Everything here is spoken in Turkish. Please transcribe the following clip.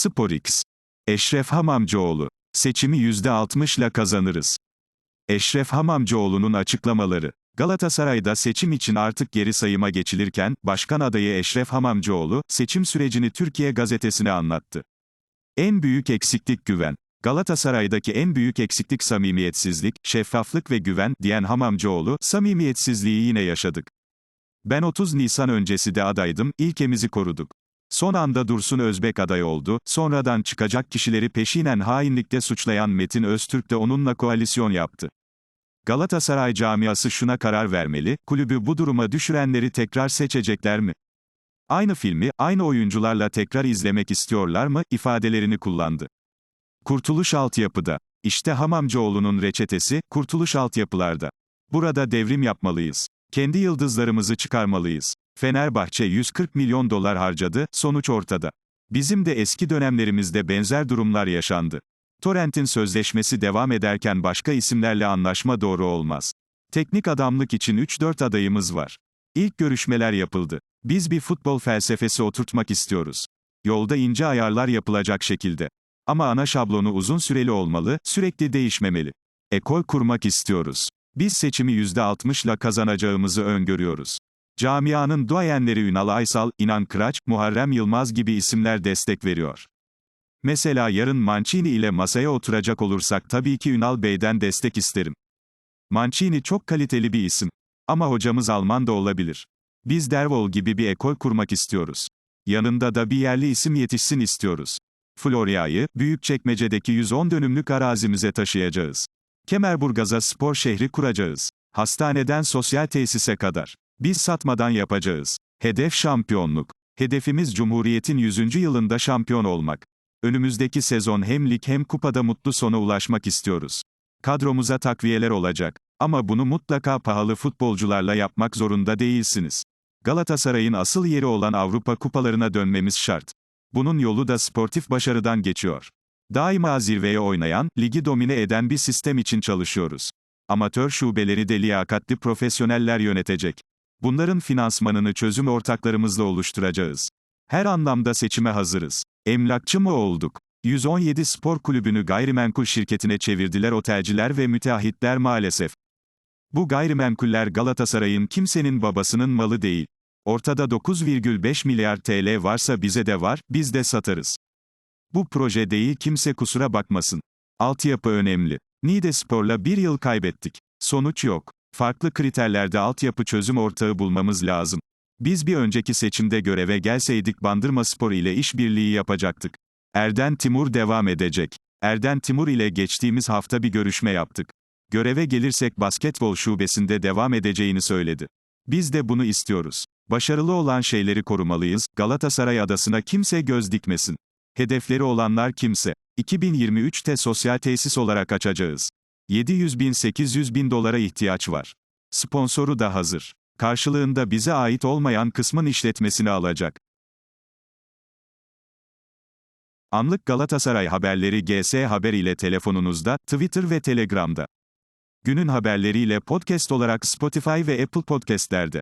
SporX. Eşref Hamamcıoğlu. Seçimi %60'la kazanırız. Eşref Hamamcıoğlu'nun açıklamaları. Galatasaray'da seçim için artık geri sayıma geçilirken, başkan adayı Eşref Hamamcıoğlu, seçim sürecini Türkiye gazetesine anlattı. En büyük eksiklik güven. Galatasaray'daki en büyük eksiklik samimiyetsizlik, şeffaflık ve güven, diyen Hamamcıoğlu, samimiyetsizliği yine yaşadık. Ben 30 Nisan öncesi de adaydım, ilkemizi koruduk. Son anda Dursun Özbek aday oldu, sonradan çıkacak kişileri peşinen hainlikte suçlayan Metin Öztürk de onunla koalisyon yaptı. Galatasaray camiası şuna karar vermeli, kulübü bu duruma düşürenleri tekrar seçecekler mi? Aynı filmi, aynı oyuncularla tekrar izlemek istiyorlar mı, ifadelerini kullandı. Kurtuluş altyapıda. İşte Hamamcıoğlu'nun reçetesi, kurtuluş altyapılarda. Burada devrim yapmalıyız. Kendi yıldızlarımızı çıkarmalıyız. Fenerbahçe 140 milyon dolar harcadı, sonuç ortada. Bizim de eski dönemlerimizde benzer durumlar yaşandı. Torrent'in sözleşmesi devam ederken başka isimlerle anlaşma doğru olmaz. Teknik adamlık için 3-4 adayımız var. İlk görüşmeler yapıldı. Biz bir futbol felsefesi oturtmak istiyoruz. Yolda ince ayarlar yapılacak şekilde. Ama ana şablonu uzun süreli olmalı, sürekli değişmemeli. Ekol kurmak istiyoruz. Biz seçimi %60'la kazanacağımızı öngörüyoruz. Camianın duayenleri Ünal Aysal, İnan Kıraç, Muharrem Yılmaz gibi isimler destek veriyor. Mesela yarın Mancini ile masaya oturacak olursak tabii ki Ünal Bey'den destek isterim. Mancini çok kaliteli bir isim. Ama hocamız Alman da olabilir. Biz Dervol gibi bir ekol kurmak istiyoruz. Yanında da bir yerli isim yetişsin istiyoruz. Florya'yı, Büyükçekmece'deki 110 dönümlük arazimize taşıyacağız. Kemerburgaz'a spor şehri kuracağız. Hastaneden sosyal tesise kadar. Biz satmadan yapacağız. Hedef şampiyonluk. Hedefimiz Cumhuriyet'in 100. yılında şampiyon olmak. Önümüzdeki sezon hem lig hem kupada mutlu sona ulaşmak istiyoruz. Kadromuza takviyeler olacak. Ama bunu mutlaka pahalı futbolcularla yapmak zorunda değilsiniz. Galatasaray'ın asıl yeri olan Avrupa kupalarına dönmemiz şart. Bunun yolu da sportif başarıdan geçiyor. Daima zirveye oynayan, ligi domine eden bir sistem için çalışıyoruz. Amatör şubeleri de liyakatli profesyoneller yönetecek. Bunların finansmanını çözüm ortaklarımızla oluşturacağız. Her anlamda seçime hazırız. Emlakçı mı olduk? 117 spor kulübünü gayrimenkul şirketine çevirdiler otelciler ve müteahhitler maalesef. Bu gayrimenkuller Galatasaray'ın kimsenin babasının malı değil. Ortada 9,5 milyar TL varsa bize de var, biz de satarız. Bu proje değil kimse kusura bakmasın. Altyapı önemli. Niğde Spor'la bir yıl kaybettik. Sonuç yok. Farklı kriterlerde altyapı çözüm ortağı bulmamız lazım. Biz bir önceki seçimde göreve gelseydik Bandırma Spor ile işbirliği yapacaktık. Erden Timur devam edecek. Erden Timur ile geçtiğimiz hafta bir görüşme yaptık. Göreve gelirsek basketbol şubesinde devam edeceğini söyledi. Biz de bunu istiyoruz. Başarılı olan şeyleri korumalıyız, Galatasaray adasına kimse göz dikmesin. Hedefleri olanlar kimse. 2023'te sosyal tesis olarak açacağız. 700 bin 800 bin dolara ihtiyaç var. Sponsoru da hazır. Karşılığında bize ait olmayan kısmın işletmesini alacak. Anlık Galatasaray haberleri GS Haber ile telefonunuzda, Twitter ve Telegram'da. Günün haberleriyle podcast olarak Spotify ve Apple Podcast'lerde.